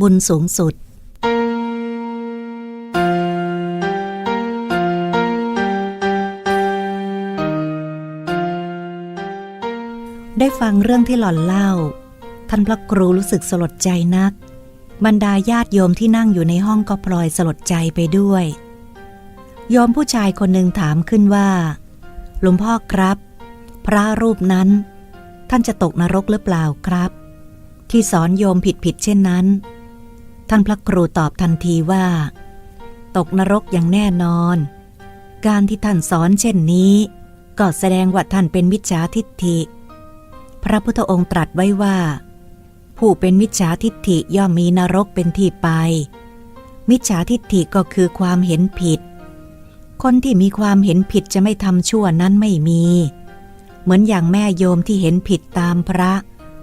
บุญสูงสุด ได้ฟังเรื่องที่หล่อนเล่า ท่านพระครูรู้สึกสลดใจนัก บรรดาญาติโยมที่นั่งอยู่ในห้องก็พลอยสลดใจไปด้วย โยมผู้ชายคนหนึ่งถามขึ้นว่า หลวงพ่อครับ พระรูปนั้น ท่านจะตกนรกหรือเปล่าครับที่สอนโยมผิดผิดเช่นนั้น ท่านพระครูตอบทันทีว่า ตกนรกอย่างแน่นอน การที่ท่านสอนเช่นนี้ก็แสดงว่าท่านเป็นมิจฉาทิฏฐิ พระพุทธองค์ตรัสไว้ว่า ผู้เป็นมิจฉาทิฏฐิย่อมมีนรกเป็นที่ไป มิจฉาทิฏฐิก็คือความเห็นผิด คนที่มีความเห็นผิดจะไม่ทำชั่วนั้นไม่มี เหมือนอย่างแม่โยมที่เห็นผิดตามพระ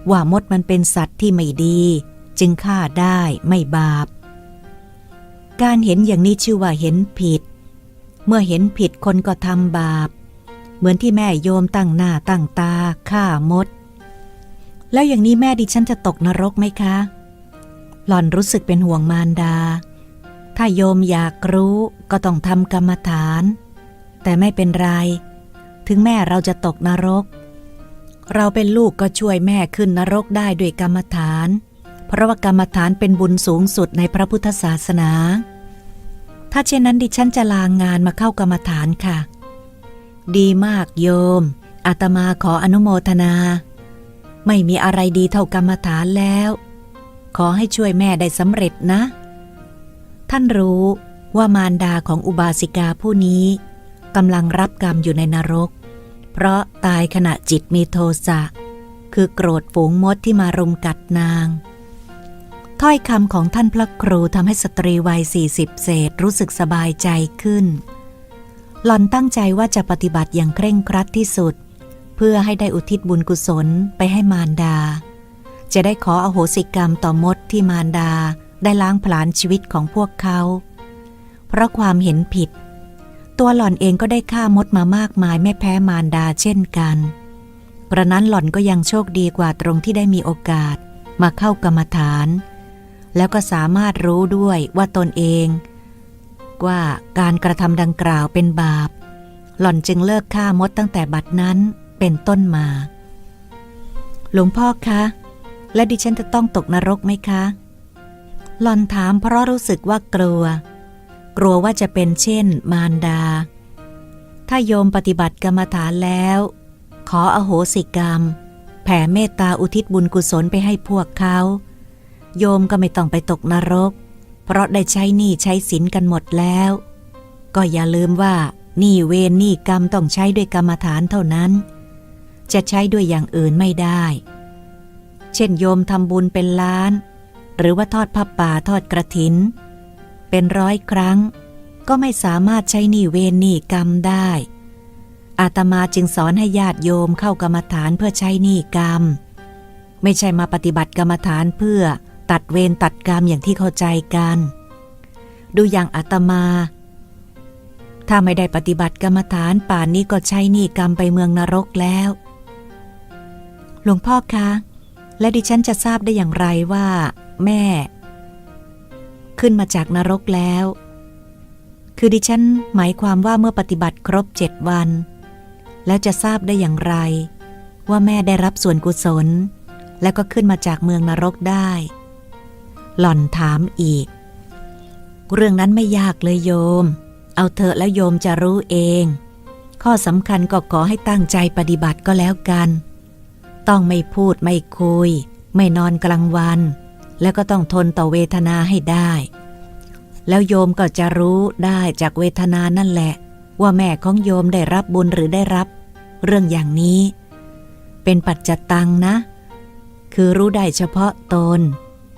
ว่ามดมันเป็นสัตว์ที่ไม่ดี จึงฆ่าได้ไม่บาป การเห็นอย่างนี้ชื่อว่าเห็นผิด เมื่อเห็นผิดคนก็ทำบาป เหมือนที่แม่โยมตั้งหน้าตั้งตาฆ่ามด แล้วอย่างนี้แม่ดิฉันจะตกนรกไหมคะ หล่อนรู้สึกเป็นห่วงมารดา ถ้าโยมอยากรู้ก็ต้องทำกรรมฐาน แต่ไม่เป็นไร ถึงแม่เราจะตกนรก เราเป็นลูกก็ช่วยแม่ขึ้นนรกได้ด้วยกรรมฐาน เพราะว่ากรรมฐานเป็นบุญสูงสุดในพระพุทธศาสนา ถ้าเช่นนั้นดิฉันจะลางงานมาเข้ากรรมฐานค่ะ ดีมากโยม อาตมาขออนุโมทนา ไม่มีอะไรดีเท่ากรรมฐานแล้ว ขอให้ช่วยแม่ได้สำเร็จนะ ท่านรู้ว่ามารดาของอุบาสิกาผู้นี้กำลังรับกรรมอยู่ในนรก เพราะตายขณะจิตมีโทสะคือโกรธฝูงมดที่มารุมกัดนาง ถ้อยคำของท่านพระครูทำให้สตรีวัยสี่สิบเศษรู้สึกสบายใจขึ้น หล่อนตั้งใจว่าจะปฏิบัติอย่างเคร่งครัดที่สุด เพื่อให้ได้อุทิศบุญกุศลไปให้มารดา จะได้ขออโหสิกรรมต่อมดที่มารดาได้ล้างผลาญชีวิตของพวกเขา เพราะความเห็นผิด ตัวหล่อนเองก็ได้ฆ่ามดมามากมายไม่แพ้มารดาเช่นกันกระนั้นหล่อนก็ยังโชคดีกว่าตรงที่ได้มีโอกาสมาเข้ากรรมฐาน แล้วก็สามารถรู้ด้วยว่าตนเอง ว่าการกระทำดังกล่าวเป็นบาป หล่อนจึงเลิกฆ่ามดตั้งแต่บัดนั้นเป็นต้นมา หลวงพ่อคะ และดิฉันจะต้องตกนรกไหมคะ หล่อนถามเพราะรู้สึกว่ากลัว กลัวว่าจะเป็นเช่น มารดา ถ้าโยมปฏิบัติกรรมฐานแล้ว ขออโหสิกรรม แผ่เมตตาอุทิศบุญกุศลไปให้พวกเขา โยมก็ไม่ต้องไปตกนรก เพราะได้ใช้หนี้ใช้สินกันหมดแล้ว ก็อย่าลืมว่าหนี้เวรหนี้กรรมต้องใช้ด้วยกรรมฐานเท่านั้น จะใช้ด้วยอย่างอื่นไม่ได้ เช่นโยมทำบุญเป็นล้าน หรือว่าทอดผ้าป่าทอดกระถิน เป็นร้อยครั้ง ก็ไม่สามารถใช้หนี้เวรหนี้กรรมได้ อาตมาจึงสอนให้ญาติโยมเข้ากรรมฐานเพื่อใช้หนี้กรรม ไม่ใช่มาปฏิบัติกรรมฐานเพื่อ ตัดเวรตัดกรรมอย่างที่เข้าใจกัน ดูอย่างอาตมา ถ้าไม่ได้ปฏิบัติกรรมฐานป่านนี้ก็ใช้หนี้กรรมไปเมืองนรกแล้ว หลวงพ่อคะ และดิฉันจะทราบได้อย่างไรว่า แม่ ขึ้นมาจากนรกแล้ว คือดิฉันหมายความว่าเมื่อปฏิบัติครบเจ็ดวัน แล้วจะทราบได้อย่างไร ว่าแม่ได้รับส่วนกุศลแล้วก็ขึ้นมาจากเมืองนรกได้ หล่อนถามอีก เรื่องนั้นไม่ยากเลยโยม เอาเถอะแล้วโยมจะรู้เอง ข้อสำคัญก็ขอให้ตั้งใจปฏิบัติก็แล้วกัน ต้องไม่พูดไม่คุย ไม่นอนกลางวัน แล้วก็ต้องทนต่อเวทนาให้ได้ แล้วโยมก็จะรู้ได้จากเวทนานั่นแหละ ว่าแม่ของโยมได้รับบุญหรือได้รับ เรื่องอย่างนี้ เป็นปัจจตังนะ คือรู้ได้เฉพาะตน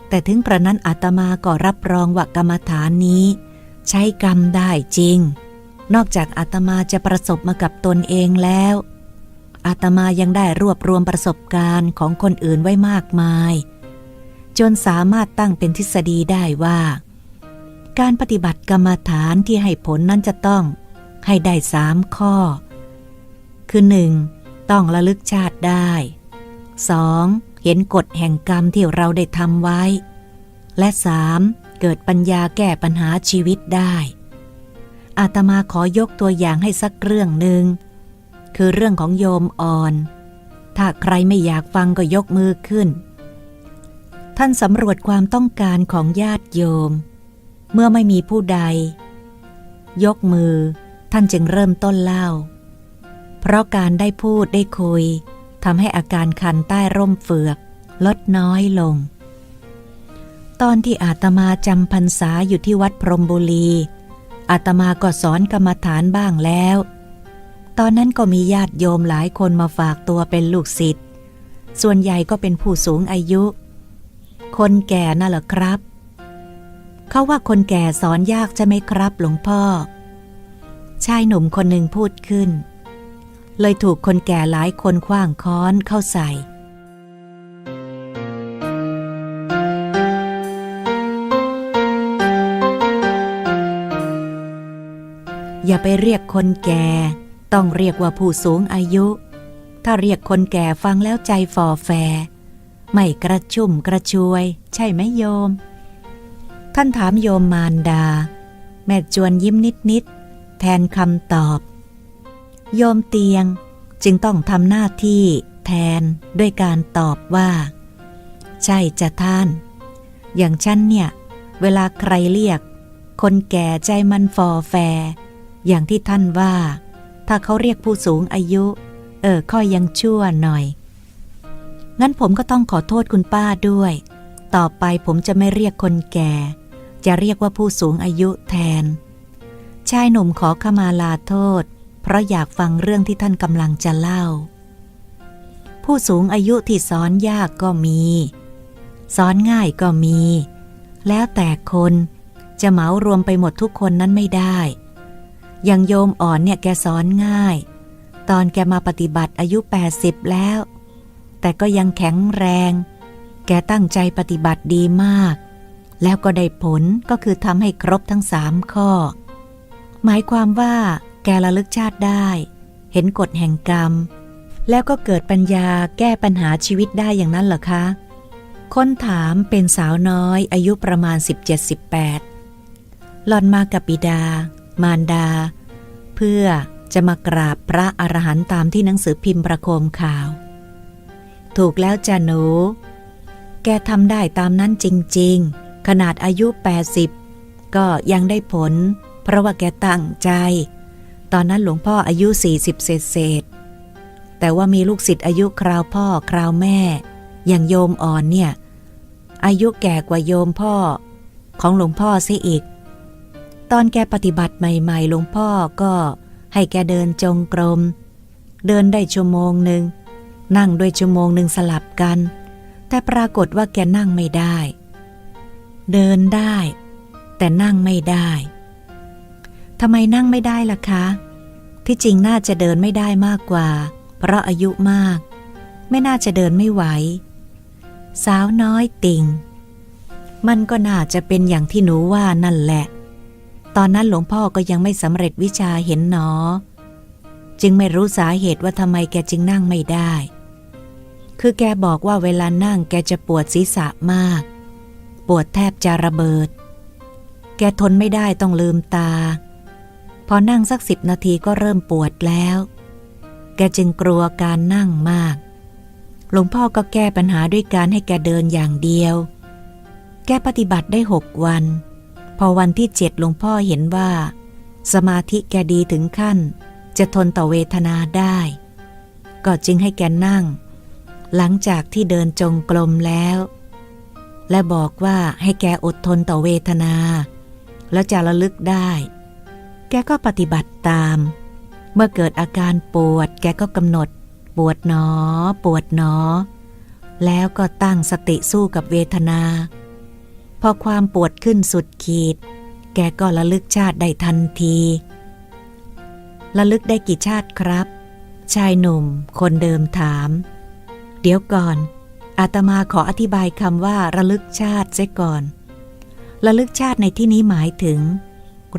แต่ถึงกระนั้นอาตมาก็รับรองว่ากรรมฐานนี้ ใช้กรรมได้จริง นอกจากอาตมาจะประสบมากับตนเองแล้ว อาตมายังได้รวบรวมประสบการณ์ของคนอื่นไว้มากมาย จนสามารถตั้งเป็นทฤษฎีได้ว่า การปฏิบัติกรรมฐานที่ให้ผลนั้นจะต้องให้ได้สามข้อ คือหนึ่งต้องระลึกชาติได้ 2. เห็นกฎแห่งกรรมที่เราได้ทำไว้ และสามเกิดปัญญาแก้ปัญหาชีวิตได้ อาตมาขอยกตัวอย่างให้สักเรื่องหนึ่ง คือเรื่องของโยมอ่อน ถ้าใครไม่อยากฟังก็ยกมือขึ้น ท่านสำรวจความต้องการของญาติโยม เมื่อไม่มีผู้ใด ยกมือ ท่านจึงเริ่มต้นเล่า เพราะการได้พูดได้คุย ทำให้อาการคันใต้ร่มเฟือก ลดน้อยลง ตอนที่อาตมาจำพรรษาอยู่ที่วัดพรมบุรี อาตมาก็สอนกรรมฐานบ้างแล้ว ตอนนั้นก็มีญาติโยมหลายคนมาฝากตัวเป็นลูกศิษย์ ส่วนใหญ่ก็เป็นผู้สูงอายุ คนแก่น่ะเหรอครับเขาว่าคนแก่สอนยากใช่ไหมครับ หลวงพ่อ ชายหนุ่มคนหนึ่งพูดขึ้น เลยถูกคนแก่หลายคนคว้างค้อนเข้าใส่อย่าไปเรียกคนแก่ ต้องเรียกว่าผู้สูงอายุ ถ้าเรียกคนแก่ฟังแล้วใจฟอแฟ ไม่กระชุ่มกระชวย ใช่ไหมโยม ท่านถามโยมมารดา แม่จวนยิ้มนิดนิดๆแทนคำตอบ โยมเตียงจึงต้องทำหน้าที่แทนด้วยการตอบว่า ใช่จ้ะท่าน อย่างฉันเนี่ย เวลาใครเรียก คนแก่ใจมันฟอแฟ อย่างที่ท่านว่า ถ้าเขาเรียกผู้สูงอายุ เออค่อยยังชั่วหน่อย งั้นผมก็ต้องขอโทษคุณป้าด้วย ต่อไปผมจะไม่เรียกคนแก่ จะเรียกว่าผู้สูงอายุแทน ชายหนุ่มขอขมาลาโทษ เพราะอยากฟังเรื่องที่ท่านกำลังจะเล่า ผู้สูงอายุที่สอนยากก็มี สอนง่ายก็มี แล้วแต่คนจะเหมารวมไปหมดทุกคนนั้นไม่ได้ อย่างโยมอ่อนเนี่ยแกสอนง่าย ตอนแกมาปฏิบัติอายุ 80 แล้ว แต่ก็ยังแข็งแรง แกตั้งใจปฏิบัติดีมาก แล้วก็ได้ผลก็คือทำให้ครบทั้งสามข้อ หมายความว่า แกระลึกชาติได้ เห็นกฎแห่งกรรม แล้วก็เกิดปัญญาแก้ปัญหาชีวิตได้อย่างนั้นเหรอคะคนถามเป็นสาวน้อยอายุประมาณ 17-18 หล่อนมากับบิดา มารดา เพื่อจะมากราบพระอรหันต์ตามที่หนังสือพิมพ์ประโคมข่าว ถูกแล้วจ้ะหนู แกทำได้ตามนั้นจริง ๆ ขนาดอายุ 80 ก็ยังได้ผล เพราะว่าแกตั้งใจ ตอนนั้นหลวงพ่ออายุ 40 เศษเศษ แต่ว่ามีลูกศิษย์อายุคราวพ่อคราวแม่ อย่างโยมอ่อนเนี่ย อายุแก่กว่าโยมพ่อ ของหลวงพ่อเสียอีก ตอนแกปฏิบัติใหม่ๆ หลวงพ่อก็ให้แกเดินจงกรม เดินได้ชั่วโมงหนึ่ง นั่งด้วยชั่วโมงหนึ่งสลับกัน แต่ปรากฏว่าแกนั่งไม่ได้ เดินได้ แต่นั่งไม่ได้ ทำไมนั่งไม่ได้ล่ะคะ ที่จริงน่าจะเดินไม่ได้มากกว่า เพราะอายุมาก ไม่น่าจะเดินไม่ไหว สาวน้อยติง มันก็น่าจะเป็นอย่างที่หนูว่านั่นแหละ ตอนนั้นหลวงพ่อก็ยังไม่สำเร็จวิชาเห็นหนอ จึงไม่รู้สาเหตุว่าทำไมแกจึงนั่งไม่ได้ คือแกบอกว่าเวลานั่งแกจะปวดศีรษะมาก ปวดแทบจะระเบิด แกทนไม่ได้ต้องลืมตา พอนั่งสักสิบนาทีก็เริ่มปวดแล้ว แกจึงกลัวการนั่งมาก หลวงพ่อก็แก้ปัญหาด้วยการให้แกเดินอย่างเดียว แกปฏิบัติได้หกวัน พอวันที่เจ็ดหลวงพ่อเห็นว่า สมาธิแกดีถึงขั้น จะทนต่อเวทนาได้ ก็จึงให้แกนั่ง หลังจากที่เดินจงกรมแล้ว และบอกว่าให้แกอดทนต่อเวทนา แล้วจะระลึกได้ แกก็ปฏิบัติตาม เมื่อเกิดอาการปวด แกก็กำหนด ปวดหนอ ปวดหนอ แล้วก็ตั้งสติสู้กับเวทนา พอความปวดขึ้นสุดขีด แกก็ระลึกชาติได้ทันทีระลึกได้กี่ชาติครับ ชายหนุ่ม คนเดิมถาม เดี๋ยวก่อน อาตมาขออธิบายคำว่า ระลึกชาติเสียก่อน ระลึกชาติในที่นี้หมายถึง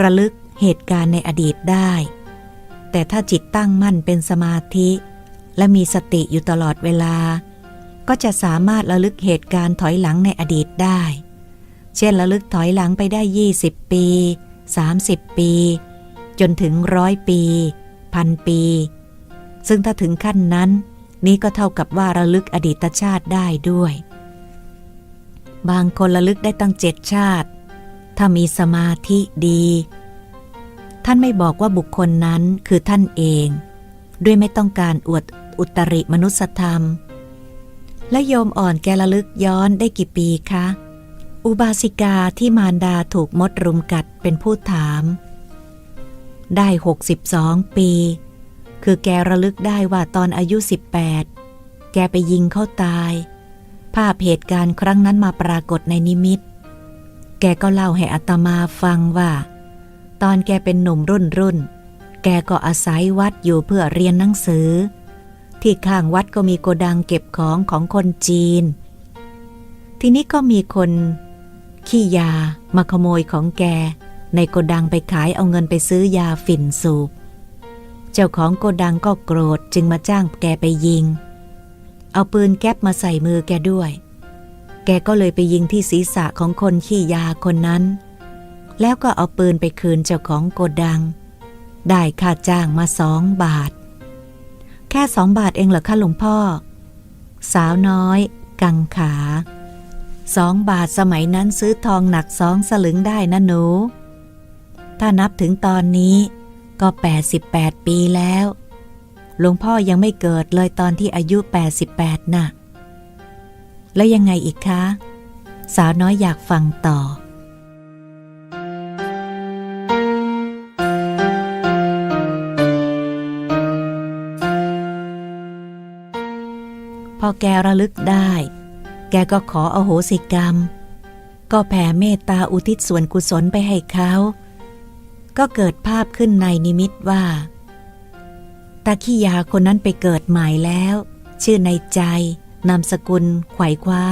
ระลึก เหตุการณ์ในอดีตได้ แต่ถ้าจิตตั้งมั่นเป็นสมาธิ และมีสติอยู่ตลอดเวลา ก็จะสามารถระลึกเหตุการณ์ถอยหลังในอดีตได้ เช่นระลึกถอยหลังไปได้ 20 ปี 30 ปี จนถึงร้อยปี พันปี ซึ่งถ้าถึงขั้นนั้น นี้ก็เท่ากับว่าระลึกอดีตชาติได้ด้วย บางคนระลึกได้ตั้งเจ็ดชาติ ถ้ามีสมาธิดี ท่านไม่บอกว่าบุคคลนั้นคือท่านเอง ด้วยไม่ต้องการอวดอุตริมนุสธรรม และโยมอ่อนแกระลึกย้อนได้กี่ปีคะ อุบาสิกาที่มารดาถูกมดรุมกัดเป็นผู้ถาม ได้ 62 ปี คือแกระลึกได้ว่าตอนอายุ 18 แกไปยิงเขาตาย ภาพเหตุการณ์ครั้งนั้นมาปรากฏในนิมิต แกก็เล่าให้อัตมาฟังว่า ตอนแกเป็นหนุ่มรุ่นรุ่น แกก็อาศัยวัดอยู่เพื่อเรียนหนังสือ ที่ข้างวัดก็มีโกดังเก็บของของคนจีน ทีนี้ก็มีคน ขี้ยามาขโมยของแก ในโกดังไปขายเอาเงินไปซื้อยาฝิ่นสูบ เจ้าของโกดังก็โกรธจึงมาจ้างแกไปยิง เอาปืนแก๊ปมาใส่มือแกด้วย แกก็เลยไปยิงที่ศีรษะของคนขี้ยาคนนั้น แล้วก็เอาปืนไปคืนเจ้าของโกดัง ได้ค่าจ้างมาสองบาท แค่สองบาทเองเหรอคะหลวงพ่อ สาวน้อย กังขาสองบาทสมัยนั้นซื้อทองหนักสองสลึงได้นะหนู ถ้านับถึงตอนนี้ก็ 88 ปีแล้ว หลวงพ่อยังไม่เกิดเลยตอนที่อายุ 88น่ะ แล้วยังไงอีกคะ สาวน้อยอยากฟังต่อ แกระลึกได้ แกก็ขออโหสิกรรม ก็แผ่เมตตาอุทิศส่วนกุศลไปให้เขา ก็เกิดภาพขึ้นในนิมิตว่า ตาขี้ยาคนนั้นไปเกิดใหม่แล้ว ชื่อในใจนามสกุล ไขว่คว้า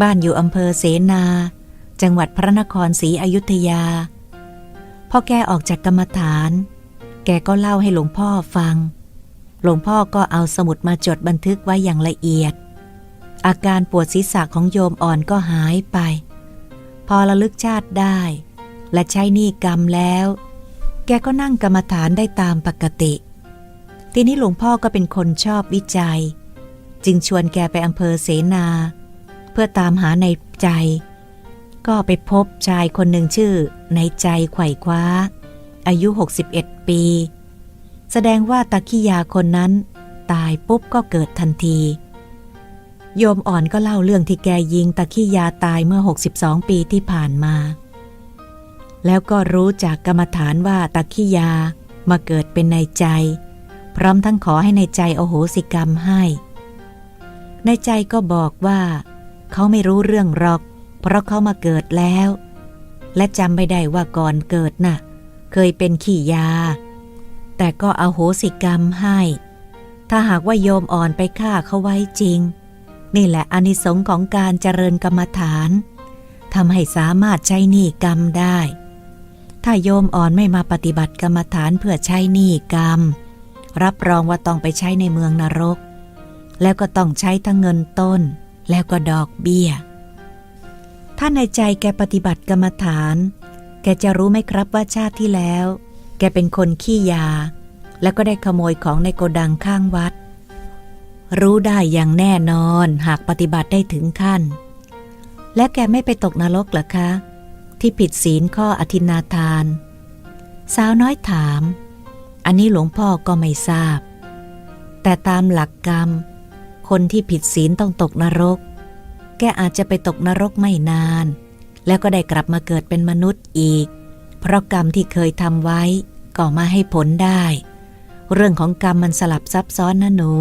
บ้านอยู่อำเภอเสนา จังหวัดพระนครศรีอยุธยา พอแกออกจากกรรมฐาน แกก็เล่าให้หลวงพ่อฟัง หลวงพ่อก็เอาสมุดมาจดบันทึกไว้อย่างละเอียด อาการปวดศีรษะของโยมอ่อนก็หายไป พอระลึกชาติได้ และใช้นี้กรรมแล้ว แกก็นั่งกรรมฐานได้ตามปกติ ทีนี้หลวงพ่อก็เป็นคนชอบวิจัย จึงชวนแกไปอำเภอเสนา เพื่อตามหาในใจ ก็ไปพบชายคนหนึ่งชื่อในใจไขว่คว้า อายุ 61 ปี แสดงว่าตาขี้ยาคนนั้น ตายปุ๊บก็เกิดทันที โยมอ่อนก็เล่าเรื่องที่แกยิงตาขี้ยาตายเมื่อ 62 ปีที่ผ่านมา แล้วก็รู้จากกรรมฐานว่าตาขี้ยามาเกิดเป็นในใจ พร้อมทั้งขอให้ในใจโอโหสิกรรมให้ ในใจก็บอกว่า เขาไม่รู้เรื่องหรอก เพราะเขามาเกิดแล้ว และจำไม่ได้ว่าก่อนเกิดน่ะ เคยเป็นขี้ยา แต่ก็เอาโหสิกรรมให้ ถ้าหากว่าโยมอ่อนไปฆ่าเขาไว้จริง นี่แหละอานิสงส์ของการเจริญกรรมฐานทำให้สามารถใช้หนี้กรรมได้ ถ้าโยมอ่อนไม่มาปฏิบัติกรรมฐานเพื่อใช้หนี้กรรม รับรองว่าต้องไปใช้ในเมืองนรก แล้วก็ต้องใช้ทั้งเงินต้น แล้วก็ดอกเบี้ย ถ้าในใจแกปฏิบัติกรรมฐาน แกจะรู้ไหมครับว่าชาติที่แล้ว แกเป็นคนขี้ยา แล้วก็ได้ขโมยของในโกดังข้างวัด รู้ได้อย่างแน่นอนหากปฏิบัติได้ถึงขั้น และแกไม่ไปตกนรกหรอคะ ที่ผิดศีลข้ออธินาทาน สาวน้อยถาม อันนี้หลวงพ่อก็ไม่ทราบ แต่ตามหลักกรรม คนที่ผิดศีลต้องตกนรก แกอาจจะไปตกนรกไม่นาน แล้วก็ได้กลับมาเกิดเป็นมนุษย์อีก เพราะกรรมที่เคยทำไว้ก็มาให้ผลได้ เรื่องของกรรมมันสลับซับซ้อนนะหนู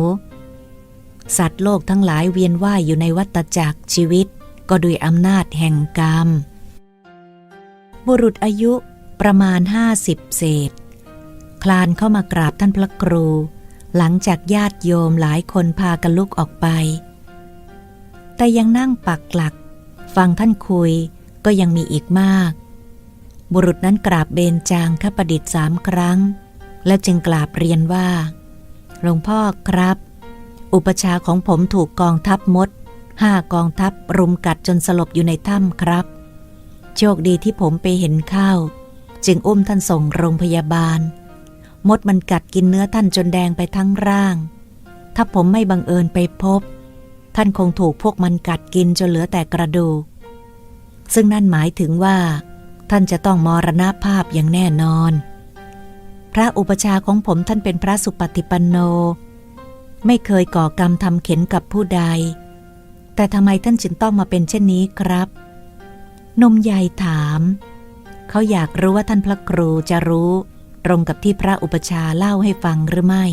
สัตว์โลกทั้งหลายเวียนว่ายอยู่ในวัฏจักรชีวิต ก็ด้วยอำนาจแห่งกรรม บุรุษอายุประมาณห้าสิบเศษ คลานเข้ามากราบท่านพระครู หลังจากญาติโยมหลายคนพากันลุกออกไป แต่ยังนั่งปักหลัก ฟังท่านคุยก็ยังมีอีกมาก บุรุษนั้นกราบเบญจางคประดิษฐ์สามครั้ง แล้วจึงกราบเรียนว่าหลวงพ่อครับ อุปชาของผมถูกกองทัพมดห้ากองทัพรุมกัดจนสลบอยู่ในถ้ำครับ โชคดีที่ผมไปเห็นเข้าจึงอุ้มท่านส่งโรงพยาบาล มดมันกัดกินเนื้อท่านจนแดงไปทั้งร่าง ถ้าผมไม่บังเอิญไปพบ ท่านคงถูกพวกมันกัดกินจนเหลือแต่กระดูกซึ่งนั่นหมายถึงว่า ท่านจะต้องมรณภาพอย่างแน่นอน พระอุปชาของผมท่านเป็นพระสุปฏิปันโน ไม่เคยก่อกรรมทำเข็นกับผู้ใด แต่ทำไมท่านจึงต้องมาเป็นเช่นนี้ครับนมใหญ่ถาม เขาอยากรู้ว่าท่านพระครูจะรู้ตรงกับที่พระอุปชาเล่าให้ฟังหรือไม่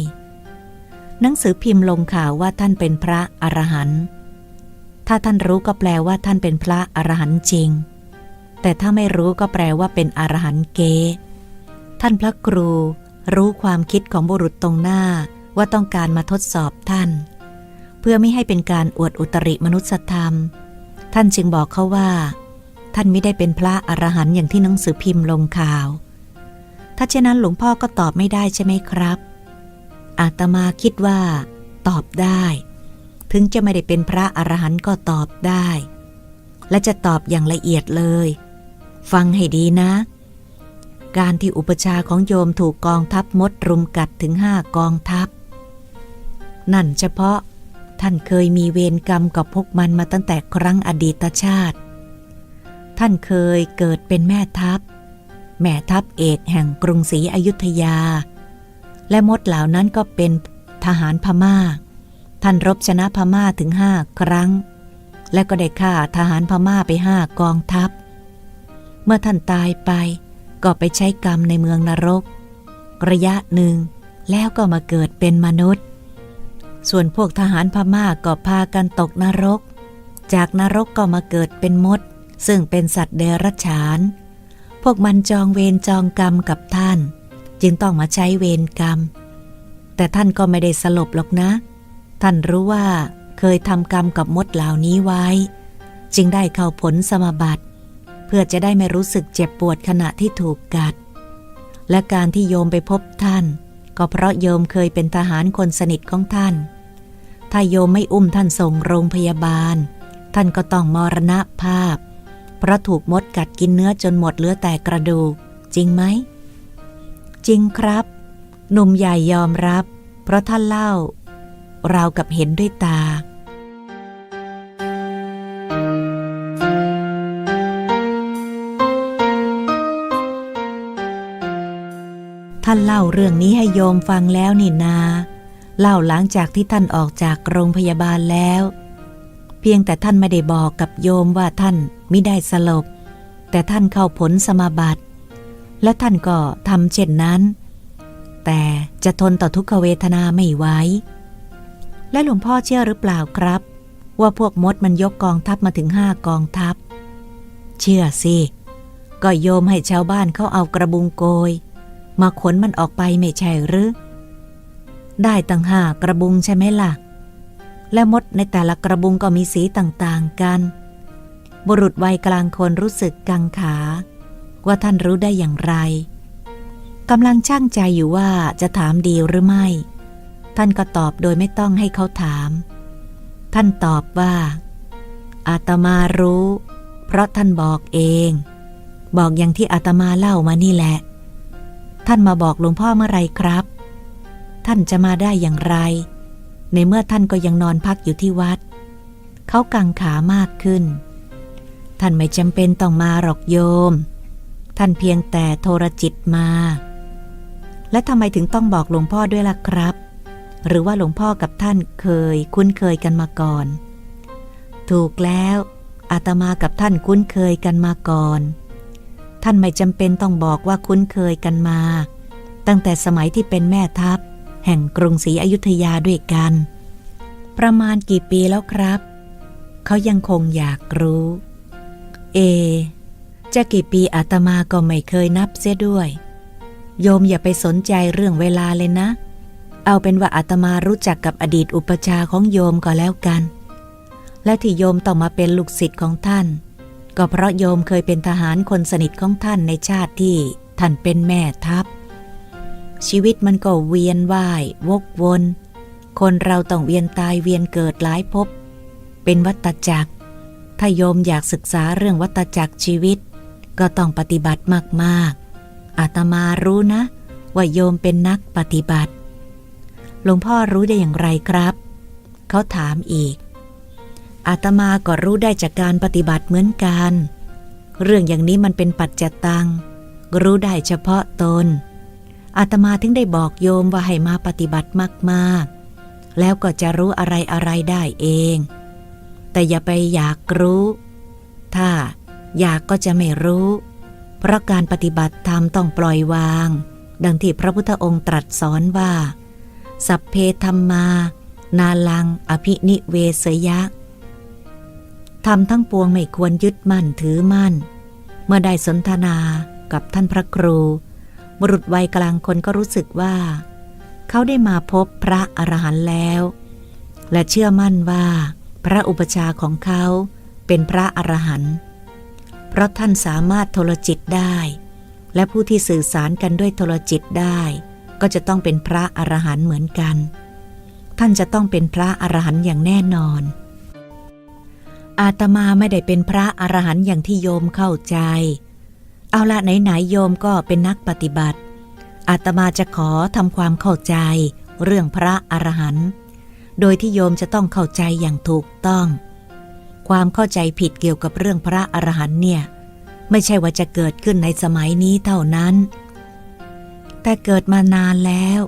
หนังสือพิมพ์ลงข่าวว่าท่านเป็นพระอรหันต์ถ้าท่านรู้ก็แปลว่าท่านเป็นพระอรหันต์จริง แต่ถ้าไม่รู้ก็แปลว่าเป็นอรหันต์เก ท่านพระครูรู้ความคิดของบุรุษตรงหน้าว่าต้องการมาทดสอบท่าน เพื่อไม่ให้เป็นการอวดอุตริมนุษยธรรม ท่านจึงบอกเขาว่า ท่านไม่ได้เป็นพระอรหันต์อย่างที่หนังสือพิมพ์ลงข่าว ถ้าเช่นนั้นหลวงพ่อก็ตอบไม่ได้ใช่ไหมครับ อาตมาคิดว่า ตอบได้ ถึงจะไม่ได้เป็นพระอรหันต์ก็ตอบได้ และจะตอบอย่างละเอียดเลย ฟังให้ดีนะ การที่อุปชาของโยมถูกกองทัพมดรุมกัดถึงห้ากองทัพ นั่นเฉพาะท่านเคยมีเวรกรรมกับพวกมันมาตั้งแต่ครั้งอดีตชาติ ท่านเคยเกิดเป็นแม่ทัพ แม่ทัพเอกแห่งกรุงศรีอยุธยา และมดเหล่านั้นก็เป็นทหารพมา่า ท่านรบชนะพม่าถึงห้าครั้ง และก็ได้ฆ่าทหารพม่าไปห้ากองทัพ เมื่อท่านตายไป ก็ไปใช้กรรมในเมืองนรก ระยะหนึ่ง แล้วก็มาเกิดเป็นมนุษย์ ส่วนพวกทหารพม่าก็พากันตกนรก จากนรกก็มาเกิดเป็นมด ซึ่งเป็นสัตว์เดรัจฉาน พวกมันจองเวรจองกรรมกับท่าน จึงต้องมาใช้เวรกรรม แต่ท่านก็ไม่ได้สลบหรอกนะ ท่านรู้ว่าเคยทำกรรมกับมดเหล่านี้ไว้ จึงได้เข้าผลสมบัติ เพื่อจะได้ไม่รู้สึกเจ็บปวดขณะที่ถูกกัด และการที่โยมไปพบท่าน ก็เพราะโยมเคยเป็นทหารคนสนิทของท่าน ถ้าโยมไม่อุ้มท่านส่งโรงพยาบาล ท่านก็ต้องมรณภาพ เพราะถูกมดกัดกินเนื้อจนหมดเหลือแต่กระดูก จริงไหม จริงครับ หนุ่มใหญ่ยอมรับ เพราะท่านเล่าราวกับเห็นด้วยตาานเล่าเรื่องนี้ให้โยมฟังแล้วนี่นา เล่าหลังจากที่ท่านออกจากโรงพยาบาลแล้ว เพียงแต่ท่านไม่ได้บอกกับโยมว่าท่านไม่ได้สลบ แต่ท่านเข้าผลสมาบัติ และท่านก็ทำเช่นนั้น แต่จะทนต่อทุกขเวทนาไม่ไหวและหลวงพ่อเชื่อหรือเปล่าครับ ว่าพวกมดมันยกกองทัพมาถึงห้ากองทัพ เชื่อสิก็โยมให้ชาวบ้านเขาเอากระบุงโกย มาขนมันออกไปไม่ใช่หรือ ได้ตั้งห้ากระบุงใช่ไหมล่ะ และมดในแต่ละกระบุงก็มีสีต่างๆกัน บุรุษวัยกลางคนรู้สึกกังขา ว่าท่านรู้ได้อย่างไรกำลังช่างใจอยู่ว่าจะถามดีหรือไม่ ท่านก็ตอบโดยไม่ต้องให้เขาถาม ท่านตอบว่า อาตมารู้ เพราะท่านบอกเอง บอกอย่างที่อาตมาเล่ามานี่แหละ ท่านมาบอกหลวงพ่อเมื่อไรครับ ท่านจะมาได้อย่างไร ในเมื่อท่านก็ยังนอนพักอยู่ที่วัด เขากังขามากขึ้น ท่านไม่จำเป็นต้องมาหรอกโยม ท่านเพียงแต่โทรจิตมา และทำไมถึงต้องบอกหลวงพ่อด้วยล่ะครับ หรือว่าหลวงพ่อกับท่านเคยคุ้นเคยกันมาก่อน ถูกแล้วอาตมากับท่านคุ้นเคยกันมาก่อน ท่านไม่จำเป็นต้องบอกว่าคุ้นเคยกันมา ตั้งแต่สมัยที่เป็นแม่ทัพ แห่งกรุงศรีอยุธยาด้วยกัน ประมาณกี่ปีแล้วครับ เขายังคงอยากรู้ เอ จะกี่ปีอาตมาก็ไม่เคยนับเสียด้วย โยมอย่าไปสนใจเรื่องเวลาเลยนะ เอาเป็นว่าอาตมารู้จักกับอดีตอุปชาของโยมก็แล้วกัน และที่โยมต้องมาเป็นลูกศิษย์ของท่าน ก็เพราะโยมเคยเป็นทหารคนสนิทของท่านในชาติที่ท่านเป็นแม่ทัพ ชีวิตมันก็เวียนว่าย วกวน คนเราต้องเวียนตายเวียนเกิดหลายภพเป็นวัตจักร ถ้าโยมอยากศึกษาเรื่องวัตจักรชีวิต ก็ต้องปฏิบัติมากๆ อาตมารู้นะ ว่าโยมเป็นนักปฏิบัติ หลวงพ่อรู้ได้อย่างไรครับ เขาถามอีก อาตมาก็รู้ได้จากการปฏิบัติเหมือนกัน เรื่องอย่างนี้มันเป็นปัจจตัง รู้ได้เฉพาะตน อาตมาถึงได้บอกโยมว่าให้มาปฏิบัติมากๆ แล้วก็จะรู้อะไรอะไรๆได้เอง แต่อย่าไปอยากรู้ ถ้าอยากก็จะไม่รู้ เพราะการปฏิบัติธรรมต้องปล่อยวาง ดังที่พระพุทธองค์ตรัสสอนว่า สัพเพธรรมา นาลัง อภินิเวสยะ ทำทั้งปวงไม่ควรยึดมั่นถือมั่น เมื่อได้สนทนากับท่านพระครู บุรุษวัยกลางคนก็รู้สึกว่า เขาได้มาพบพระอรหันต์แล้ว และเชื่อมั่นว่า พระอุปชาของเขาเป็นพระอรหันต์เพราะท่านสามารถโทรจิตได้ และผู้ที่สื่อสารกันด้วยโทรจิตได้ ก็จะต้องเป็นพระอรหันต์เหมือนกัน ท่านจะต้องเป็นพระอรหันต์อย่างแน่นอน อาตมาไม่ได้เป็นพระอรหันต์อย่างที่โยมเข้าใจ เอาละไหนๆโยมก็เป็นนักปฏิบัติ อาตมาจะขอทำความเข้าใจ เรื่องพระอรหันต์โดยที่โยมจะต้องเข้าใจอย่างถูกต้อง ความเข้าใจผิดเกี่ยวกับเรื่องพระอรหันต์เนี่ย ไม่ใช่ว่าจะเกิดขึ้นในสมัยนี้เท่านั้น แต่เกิดมานานแล้ว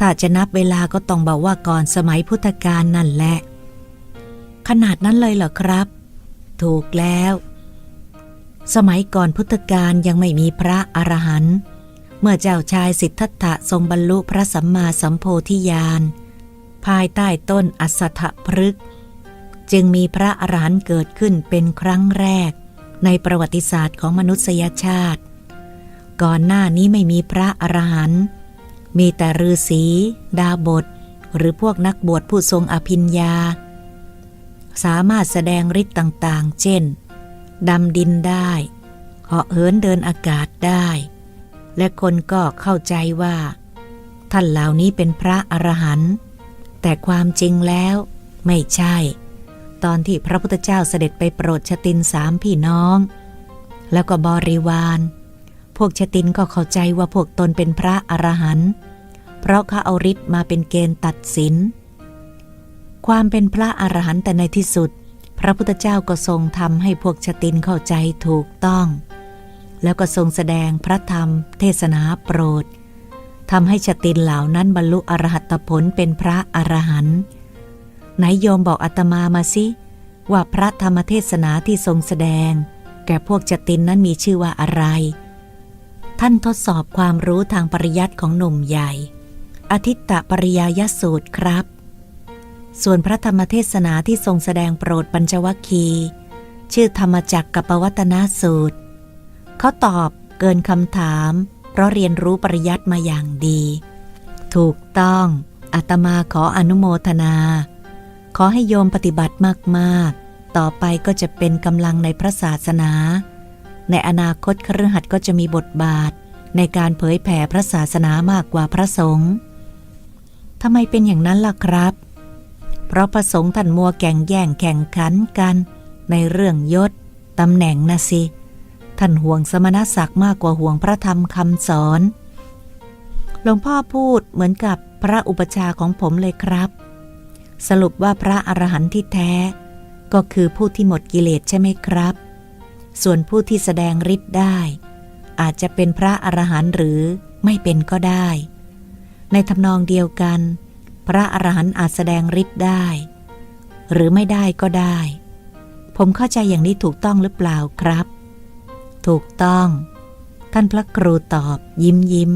ถ้าจะนับเวลาก็ต้องบอกว่าก่อนสมัยพุทธกาลนั่นแหละ ขนาดนั้นเลยเหรอครับ ถูกแล้ว สมัยก่อนพุทธกาลยังไม่มีพระอรหันต์เมื่อเจ้าชายสิทธัตถะทรงบรรลุพระสัมมาสัมโพธิญาณ ภายใต้ต้นอัสสทพฤกษ์จึงมีพระอรหันต์เกิดขึ้นเป็นครั้งแรก ในประวัติศาสตร์ของมนุษยชาติ ก่อนหน้านี้ไม่มีพระอรหันต์มีแต่ฤาษีดาบท หรือพวกนักบวชผู้ทรงอภิญญา สามารถแสดงฤทธิ์ต่างๆ เช่น ดำดินได้เหาะเหินเดินอากาศได้ และคนก็เข้าใจว่า ท่านเหล่านี้เป็นพระอรหันต์แต่ความจริงแล้วไม่ใช่ ตอนที่พระพุทธเจ้าเสด็จไปโปรดชตินสามพี่น้อง แล้วก็บริวาร พวกชตินก็เข้าใจว่าพวกตนเป็นพระอรหันต์เพราะเขาเอาฤทธิ์มาเป็นเกณฑ์ตัดสิน ความเป็นพระอรหันต์แต่ในที่สุด พระพุทธเจ้าก็ทรงทำให้พวกชตินเข้าใจถูกต้อง แล้วก็ทรงแสดงพระธรรม เทศนาโปรดทำให้ชตินเหล่านั้นบรรลุอรหัตผลเป็นพระอรหันต์ไหนโยมบอกอาตมามาสิ ว่าพระธรรมเทศนาที่ทรงแสดง แก่พวกจตินนั้นมีชื่อว่าอะไร ท่านทดสอบความรู้ทางปริยัติของหนุ่มใหญ่ อธิตตปริยายสูตรครับ ส่วนพระธรรมเทศนาที่ทรงแสดงโปรดปัญจวัคคี ชื่อธรรมจักรกับปวัตนสูตร เขาตอบเกินคำถาม เพราะเรียนรู้ปริยัติมาอย่างดี ถูกต้องอาตมาขออนุโมทนา ขอให้โยมปฏิบัติมากๆ ต่อไปก็จะเป็นกำลังในพระศาสนา ในอนาคตครือขัดก็จะมีบทบาท ในการเผยแผ่พระศาสนามากกว่าพระสงฆ์ทำไมเป็นอย่างนั้นล่ะครับ เพราะพระสงฆ์ท่านมัวแก่งแย่งแข่งขันกัน ในเรื่องยศตำแหน่งนะสิ ท่านห่วงสมณศักดิ์มากกว่าห่วงพระธรรมคำสอน หลวงพ่อพูดเหมือนกับพระอุปชาของผมเลยครับ สรุปว่าพระอรหันต์ที่แท้ ก็คือผู้ที่หมดกิเลสใช่ไหมครับ ส่วนผู้ที่แสดงฤทธิ์ได้ อาจจะเป็นพระอรหันต์หรือไม่เป็นก็ได้ ในทำนองเดียวกัน พระอรหันต์อาจแสดงฤทธิ์ได้ หรือไม่ได้ก็ได้ ผมเข้าใจอย่างนี้ถูกต้องหรือเปล่าครับ ถูกต้อง ท่านพระครูตอบยิ้มยิ้ม